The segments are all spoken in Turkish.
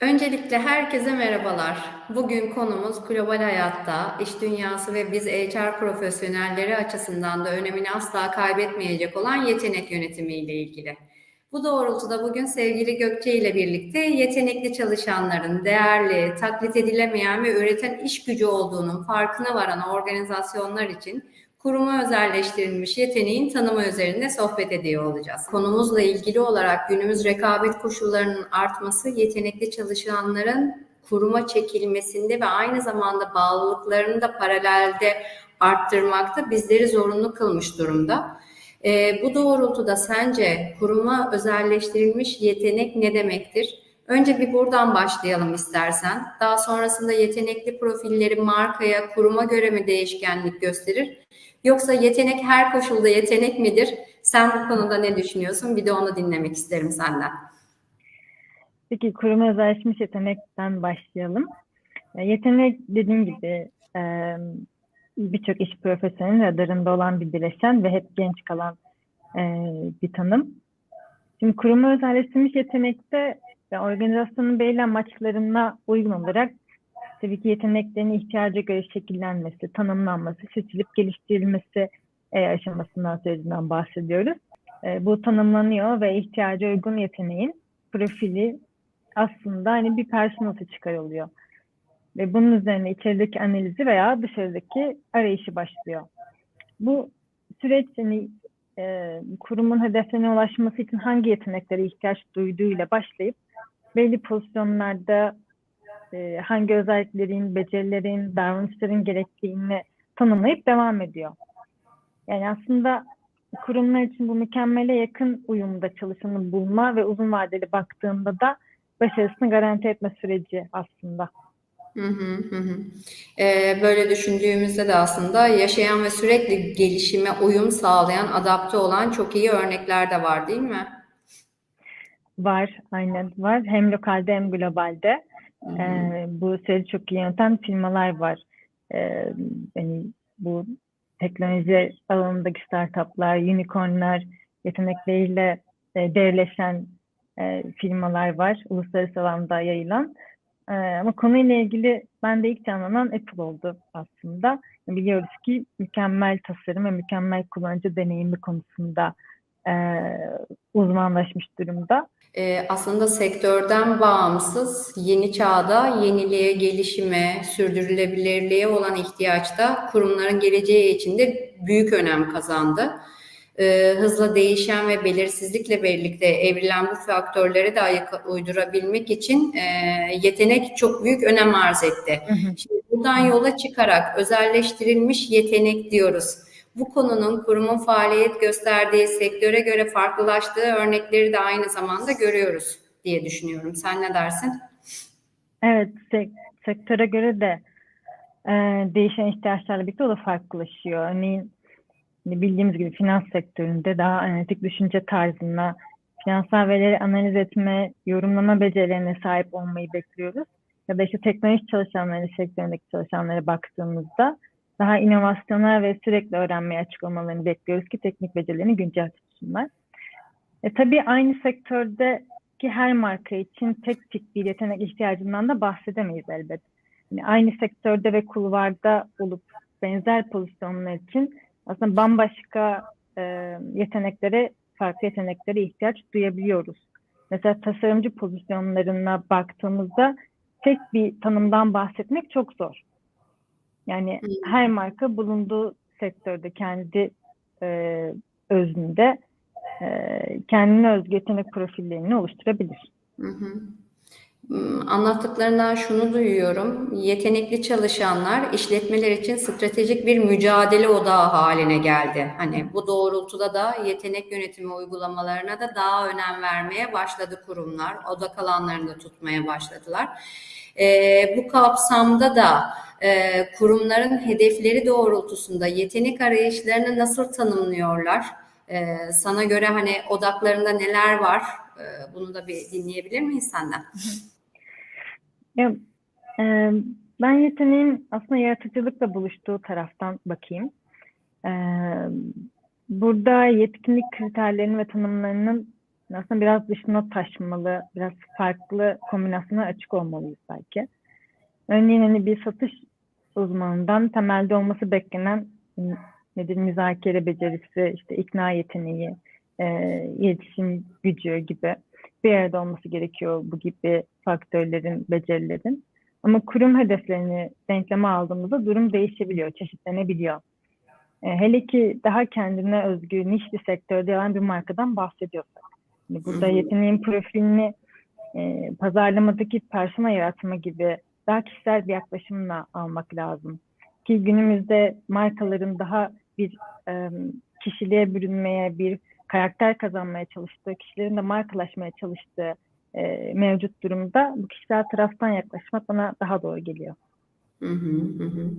Öncelikle herkese merhabalar. Bugün konumuz global hayatta iş dünyası ve biz HR profesyonelleri açısından da önemini asla kaybetmeyecek olan yetenek yönetimi ile ilgili. Bu doğrultuda bugün sevgili Gökçe ile birlikte yetenekli çalışanların değerli, taklit edilemeyen ve üreten iş gücü olduğunun farkına varan organizasyonlar için kuruma özelleştirilmiş yeteneğin tanımı üzerinde sohbet ediyor olacağız. Konumuzla ilgili olarak günümüz rekabet koşullarının artması yetenekli çalışanların kuruma çekilmesinde ve aynı zamanda bağlılıklarını da paralelde arttırmakta bizleri zorunlu kılmış durumda. E, bu doğrultuda sence kuruma özelleştirilmiş yetenek ne demektir? Önce bir buradan başlayalım istersen. Daha sonrasında yetenekli profilleri markaya, kuruma göre mi değişkenlik gösterir? Yoksa yetenek her koşulda yetenek midir? Sen bu konuda ne düşünüyorsun? Bir de onu dinlemek isterim senden. Peki kuruma özelleşmiş yetenekten başlayalım. E, yetenek dediğim gibi e, birçok iş profesyonelinin radarında olan bir bileşen ve hep genç kalan e, bir tanım. Şimdi kuruma özelleştirilmiş yetenekte organizasyonun belirli amaçlarına uygun olarak tabii ki yeteneklerin ihtiyaca göre şekillenmesi, tanımlanması, seçilip geliştirilmesi e, aşamasından sürecinden bahsediyoruz. E, bu tanımlanıyor ve ihtiyaca uygun yeteneğin profili aslında hani bir personası çıkarılıyor. Ve bunun üzerine içerideki analizi veya dışarıdaki arayışı başlıyor. Bu süreç hani, e, kurumun hedeflerine ulaşması için hangi yeteneklere ihtiyaç duyduğuyla başlayıp belli pozisyonlarda e, hangi özelliklerin, becerilerin, davranışların gerektiğini tanımlayıp devam ediyor. Yani aslında kurumlar için bu mükemmele yakın uyumda çalışanı bulma ve uzun vadeli baktığında da başarısını garanti etme süreci aslında. Hı hı hı. Ee, böyle düşündüğümüzde de aslında yaşayan ve sürekli gelişime uyum sağlayan, adapte olan çok iyi örnekler de var değil mi? Var, aynen var. Hem lokalde hem globalde. Ee, bu iyi yöneten firmalar var. Ee, yani bu teknoloji alanındaki startuplar, unicornlar, yetenekleriyle e, devleşen e, firmalar var. Uluslararası alanda yayılan. E, ama konuyla ilgili bende ilk canlanan Apple oldu aslında. Biliyoruz ki mükemmel tasarım ve mükemmel kullanıcı deneyimi konusunda e, uzmanlaşmış durumda. E, aslında sektörden bağımsız yeni çağda yeniliğe, gelişime, sürdürülebilirliğe olan ihtiyaçta kurumların geleceği için de büyük önem kazandı. E, hızla değişen ve belirsizlikle birlikte evrilen bu faktörleri de ayak uydurabilmek için e, yetenek çok büyük önem arz etti. Şimdi buradan yola çıkarak özelleştirilmiş yetenek diyoruz bu konunun kurumun faaliyet gösterdiği sektöre göre farklılaştığı örnekleri de aynı zamanda görüyoruz diye düşünüyorum. Sen ne dersin? Evet, sek sektöre göre de e, değişen ihtiyaçlarla birlikte o da farklılaşıyor. Örneğin bildiğimiz gibi finans sektöründe daha analitik düşünce tarzına, finansal verileri analiz etme, yorumlama becerilerine sahip olmayı bekliyoruz. Ya da işte teknoloji çalışanları sektöründeki çalışanlara baktığımızda daha inovasyona ve sürekli öğrenmeye açık olmalarını bekliyoruz ki teknik becerilerini güncel tutsunlar. E, tabii aynı sektörde ki her marka için tek tip bir yetenek ihtiyacından da bahsedemeyiz elbet. Yani aynı sektörde ve kulvarda olup benzer pozisyonlar için aslında bambaşka e, yeteneklere, farklı yeteneklere ihtiyaç duyabiliyoruz. Mesela tasarımcı pozisyonlarına baktığımızda tek bir tanımdan bahsetmek çok zor. Yani hmm. her marka bulunduğu sektörde kendi e, özünde e, kendine özgü yetenek profillerini oluşturabilir. Hı hı. Anlattıklarından şunu duyuyorum. Yetenekli çalışanlar işletmeler için stratejik bir mücadele odağı haline geldi. Hani bu doğrultuda da yetenek yönetimi uygulamalarına da daha önem vermeye başladı kurumlar. Odak alanlarını tutmaya başladılar. Ee, bu kapsamda da e, kurumların hedefleri doğrultusunda yetenek arayışlarını nasıl tanımlıyorlar? E, sana göre hani odaklarında neler var? E, bunu da bir dinleyebilir miyiz senden? Ya, e, ben yeteneğin aslında yaratıcılıkla buluştuğu taraftan bakayım. E, burada yetkinlik kriterlerinin ve tanımlarının aslında biraz dışına taşmalı, biraz farklı kombinasyona açık olmalıyız belki. Örneğin hani bir satış uzmanından temelde olması beklenen nedir müzakere becerisi, işte ikna yeteneği, e, iletişim gücü gibi bir arada olması gerekiyor bu gibi faktörlerin, becerilerin. Ama kurum hedeflerini denkleme aldığımızda durum değişebiliyor, çeşitlenebiliyor. E, hele ki daha kendine özgü niş bir sektörde olan bir markadan bahsediyorsak. Yani burada yeteneğin profilini e, pazarlamadaki persona yaratma gibi daha kişisel bir yaklaşımla almak lazım. Ki günümüzde markaların daha bir e, kişiliğe bürünmeye, bir karakter kazanmaya çalıştığı, kişilerin de markalaşmaya çalıştığı e, mevcut durumda bu kişisel taraftan yaklaşmak bana daha doğru geliyor. Hı hı, hı.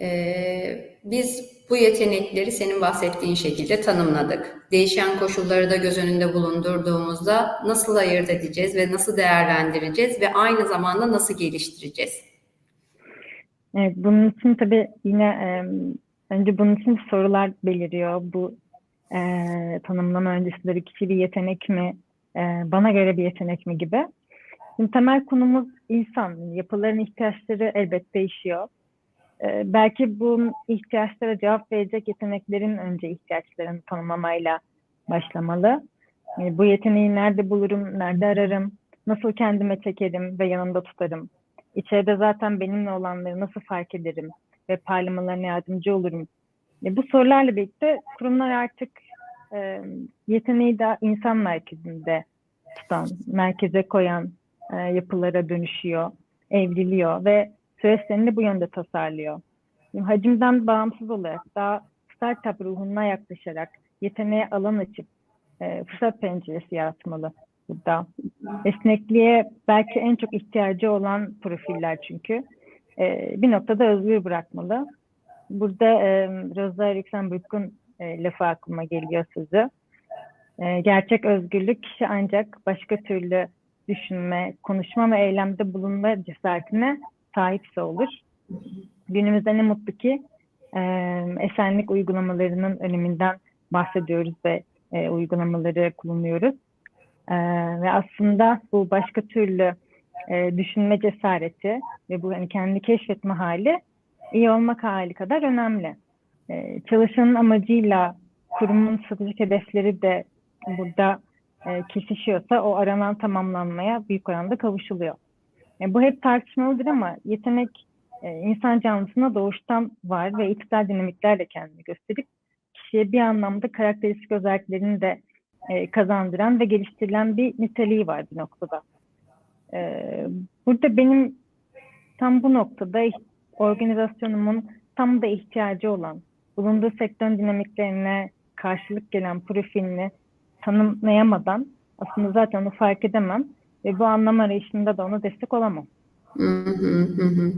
Ee, biz bu yetenekleri senin bahsettiğin şekilde tanımladık. Değişen koşulları da göz önünde bulundurduğumuzda nasıl ayırt edeceğiz ve nasıl değerlendireceğiz ve aynı zamanda nasıl geliştireceğiz? Evet, bunun için tabii yine e, önce bunun için sorular beliriyor. Bu e, tanımlama öncesileri kişi bir yetenek mi, e, bana göre bir yetenek mi gibi. Şimdi temel konumuz insan. Yapıların ihtiyaçları elbette değişiyor. E, belki bu ihtiyaçlara cevap verecek yeteneklerin önce ihtiyaçlarını tanımlamayla başlamalı. Yani bu yeteneği nerede bulurum, nerede ararım, nasıl kendime çekerim ve yanımda tutarım. İçeride zaten benimle olanları nasıl fark ederim ve parlamalarına yardımcı olurum. E, bu sorularla birlikte kurumlar artık e, yeteneği daha insan merkezinde tutan, merkeze koyan e, yapılara dönüşüyor, evriliyor ve süreçlerini de bu yönde tasarlıyor. Şimdi hacimden bağımsız olarak daha startup ruhuna yaklaşarak yeteneğe alan açıp e, fırsat penceresi yaratmalı burada. Esnekliğe belki en çok ihtiyacı olan profiller çünkü. E, bir noktada özgür bırakmalı. Burada e, Rosa Luxemburg'un e, lafı aklıma geliyor sözü. E, gerçek özgürlük ancak başka türlü düşünme, konuşma ve eylemde bulunma cesaretine sahipse olur. Günümüzde ne mutlu ki e, esenlik uygulamalarının öneminden bahsediyoruz ve e, uygulamaları kullanıyoruz. E, ve aslında bu başka türlü e, düşünme cesareti ve bu hani kendi keşfetme hali iyi olmak hali kadar önemli. E, çalışanın amacıyla kurumun stratejik hedefleri de burada e, kesişiyorsa o aranan tamamlanmaya büyük oranda kavuşuluyor. E, bu hep tartışmalıdır ama yetenek e, insan canlısına doğuştan var ve içsel dinamiklerle kendini gösterip kişiye bir anlamda karakteristik özelliklerini de e, kazandıran ve geliştirilen bir niteliği var bir noktada. E, burada benim tam bu noktada organizasyonumun tam da ihtiyacı olan, bulunduğu sektörün dinamiklerine karşılık gelen profilini tanımlayamadan aslında zaten onu fark edemem ve bu anlam arayışında da ona destek olamam. Hı hı hı.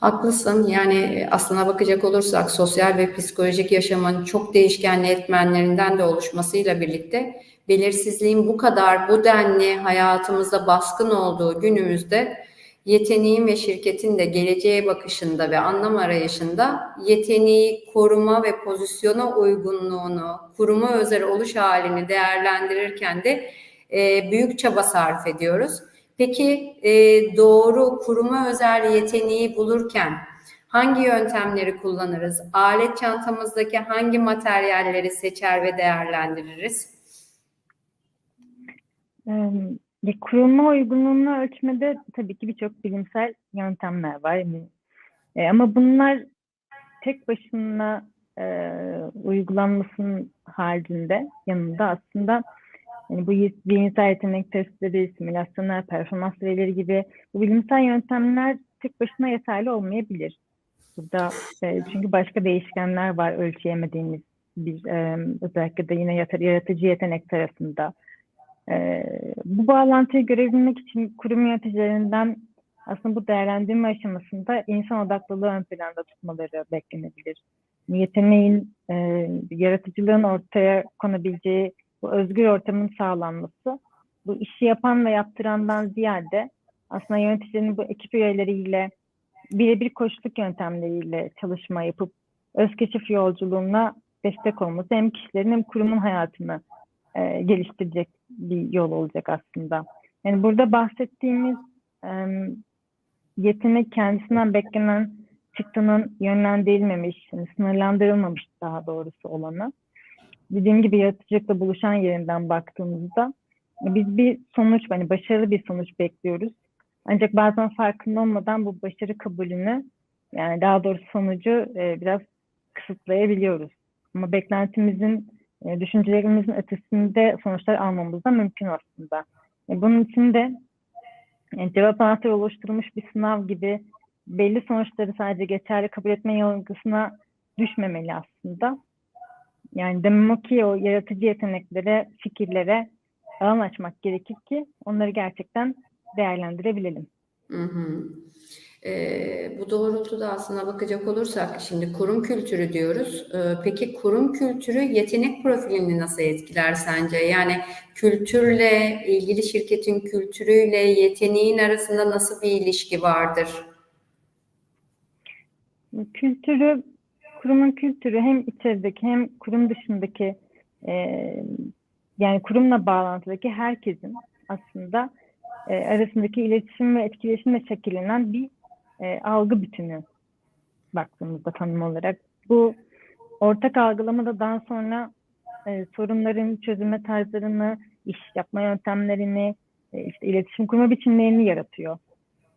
Haklısın. Yani aslına bakacak olursak sosyal ve psikolojik yaşamın çok değişkenli etmenlerinden de oluşmasıyla birlikte belirsizliğin bu kadar bu denli hayatımızda baskın olduğu günümüzde yeteneğin ve şirketin de geleceğe bakışında ve anlam arayışında yeteneği koruma ve pozisyona uygunluğunu, kuruma özel oluş halini değerlendirirken de e, büyük çaba sarf ediyoruz. Peki e, doğru kuruma özel yeteneği bulurken hangi yöntemleri kullanırız? Alet çantamızdaki hangi materyalleri seçer ve değerlendiririz? E, kurulma uygunluğunu ölçmede tabii ki birçok bilimsel yöntemler var. E, ama bunlar tek başına e, uygulanmasının haricinde yanında aslında yani bu zihinsel yetenek testleri, simülasyonlar, performans verileri gibi bu bilimsel yöntemler tek başına yeterli olmayabilir. Burada e, çünkü başka değişkenler var ölçeyemediğimiz bir e, özellikle de yine yaratıcı yetenek tarafında. E, bu bağlantıyı görebilmek için kurum yöneticilerinden aslında bu değerlendirme aşamasında insan odaklılığı ön planda tutmaları beklenebilir. Yeteneğin, e, yaratıcılığın ortaya konabileceği bu özgür ortamın sağlanması, bu işi yapan ve yaptırandan ziyade aslında yöneticilerin bu ekip üyeleriyle birebir koçluk yöntemleriyle çalışma yapıp öz keşif yolculuğuna destek olması hem kişilerin hem kurumun hayatını e, geliştirecek bir yol olacak aslında. Yani burada bahsettiğimiz e, yetenek kendisinden beklenen çıktının yönlendirilmemiş, yani sınırlandırılmamış daha doğrusu olanı. Dediğim gibi yaratıcılıkla buluşan yerinden baktığımızda biz bir sonuç, hani başarılı bir sonuç bekliyoruz. Ancak bazen farkında olmadan bu başarı kabulünü, yani daha doğrusu sonucu e, biraz kısıtlayabiliyoruz. Ama beklentimizin, e, düşüncelerimizin ötesinde sonuçlar almamız da mümkün aslında. E, bunun için de yani cevap anahtarı oluşturulmuş bir sınav gibi belli sonuçları sadece geçerli kabul etme yanılgısına düşmemeli aslında. Yani demem o ki o yaratıcı yeteneklere, fikirlere alan açmak gerekir ki onları gerçekten değerlendirebilelim. Hı hı. Ee, bu doğrultuda aslına bakacak olursak şimdi kurum kültürü diyoruz. Ee, peki kurum kültürü yetenek profilini nasıl etkiler sence? Yani kültürle ilgili şirketin kültürüyle yeteneğin arasında nasıl bir ilişki vardır? Kültürü, kurumun kültürü hem içerideki hem kurum dışındaki e, yani kurumla bağlantıdaki herkesin aslında e, arasındaki iletişim ve etkileşimle şekillenen bir e, algı bütünü baktığımızda tanım olarak. Bu ortak algılamada daha sonra e, sorunların çözülme tarzlarını, iş yapma yöntemlerini, e, işte iletişim kurma biçimlerini yaratıyor.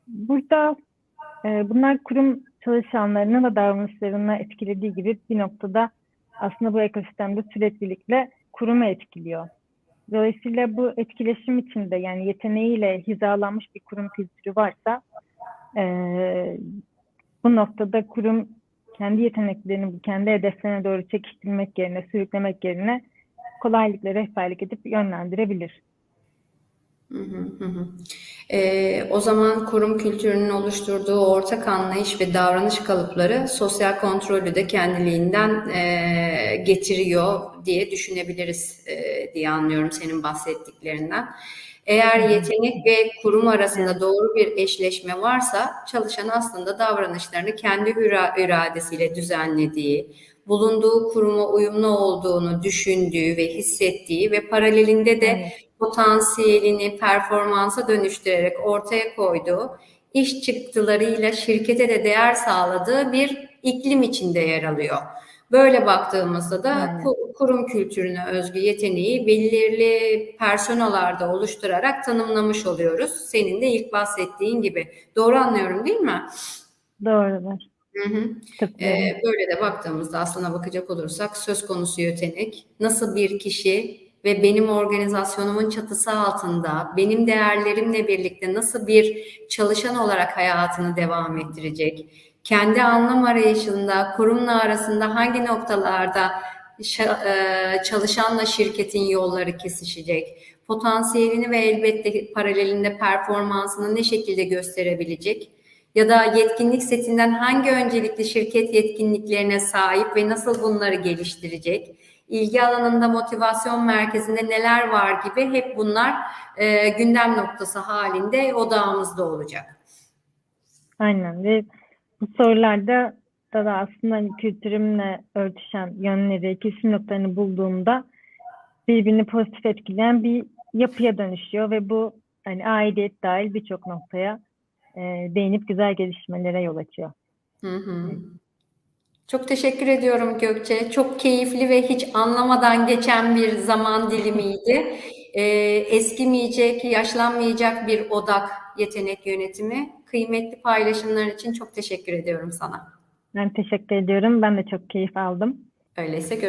Burada e, bunlar kurum çalışanlarını da davranışlarını etkilediği gibi bir noktada aslında bu ekosistemde süreklilikle kurumu etkiliyor. Dolayısıyla bu etkileşim içinde yani yeteneğiyle hizalanmış bir kurum kültürü varsa e, bu noktada kurum kendi yeteneklerini kendi hedeflerine doğru çekiştirmek yerine, sürüklemek yerine kolaylıkla rehberlik edip yönlendirebilir. Hı hı hı. Ee, o zaman kurum kültürünün oluşturduğu ortak anlayış ve davranış kalıpları sosyal kontrolü de kendiliğinden e, getiriyor diye düşünebiliriz e, diye anlıyorum senin bahsettiklerinden. Eğer yetenek ve kurum arasında doğru bir eşleşme varsa çalışan aslında davranışlarını kendi iradesiyle düzenlediği, bulunduğu kuruma uyumlu olduğunu düşündüğü ve hissettiği ve paralelinde de Evet. potansiyelini performansa dönüştürerek ortaya koyduğu iş çıktılarıyla şirkete de değer sağladığı bir iklim içinde yer alıyor. Böyle baktığımızda da Aynen. ku- kurum kültürüne özgü yeteneği belirli personalarda oluşturarak tanımlamış oluyoruz. Senin de ilk bahsettiğin gibi. Doğru anlıyorum değil mi? Doğrudur. Hı hı. Katılıyorum. Ee, böyle de baktığımızda aslına bakacak olursak söz konusu yetenek nasıl bir kişi ve benim organizasyonumun çatısı altında benim değerlerimle birlikte nasıl bir çalışan olarak hayatını devam ettirecek? Kendi anlam arayışında kurumla arasında hangi noktalarda e, çalışanla şirketin yolları kesişecek? Potansiyelini ve elbette paralelinde performansını ne şekilde gösterebilecek? ya da yetkinlik setinden hangi öncelikli şirket yetkinliklerine sahip ve nasıl bunları geliştirecek? İlgi alanında motivasyon merkezinde neler var gibi hep bunlar e, gündem noktası halinde odağımızda olacak. Aynen ve bu sorularda da, da aslında hani kültürümle örtüşen yönleri, kesim noktalarını bulduğumda birbirini pozitif etkileyen bir yapıya dönüşüyor ve bu hani aidiyet dahil birçok noktaya e, değinip güzel gelişmelere yol açıyor. Hı hı. Çok teşekkür ediyorum Gökçe. Çok keyifli ve hiç anlamadan geçen bir zaman dilimiydi. Ee, eskimeyecek, yaşlanmayacak bir odak yetenek yönetimi. Kıymetli paylaşımların için çok teşekkür ediyorum sana. Ben teşekkür ediyorum. Ben de çok keyif aldım. Öyleyse